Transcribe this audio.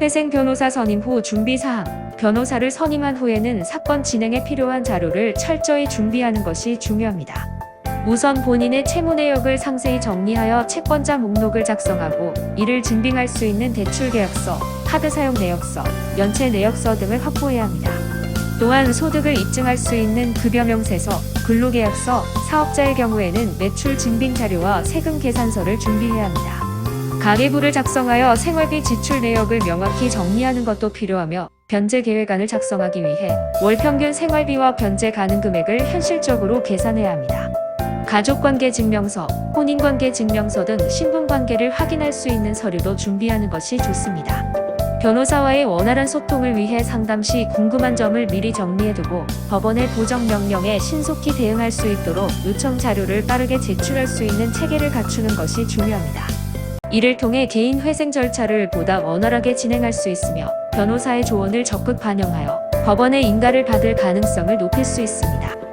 회생 변호사 선임 후 준비 사항. 변호사를 선임한 후에는 사건 진행에 필요한 자료를 철저히 준비하는 것이 중요합니다. 우선 본인의 채무 내역을 상세히 정리하여 채권자 목록을 작성하고 이를 증빙할 수 있는 대출 계약서, 카드 사용 내역서, 연체 내역서 등을 확보해야 합니다. 또한 소득을 입증할 수 있는 급여 명세서, 근로계약서, 사업자의 경우에는 매출 증빙 자료와 세금 계산서를 준비해야 합니다. 가계부를 작성하여 생활비 지출 내역을 명확히 정리하는 것도 필요하며 변제 계획안을 작성하기 위해 월 평균 생활비와 변제 가능 금액을 현실적으로 계산해야 합니다. 가족관계 증명서, 혼인관계 증명서 등 신분관계를 확인할 수 있는 서류도 준비하는 것이 좋습니다. 변호사와의 원활한 소통을 위해 상담 시 궁금한 점을 미리 정리해두고 법원의 보정 명령에 신속히 대응할 수 있도록 요청 자료를 빠르게 제출할 수 있는 체계를 갖추는 것이 중요합니다. 이를 통해 개인 회생 절차를 보다 원활하게 진행할 수 있으며 변호사의 조언을 적극 반영하여 법원의 인가를 받을 가능성을 높일 수 있습니다.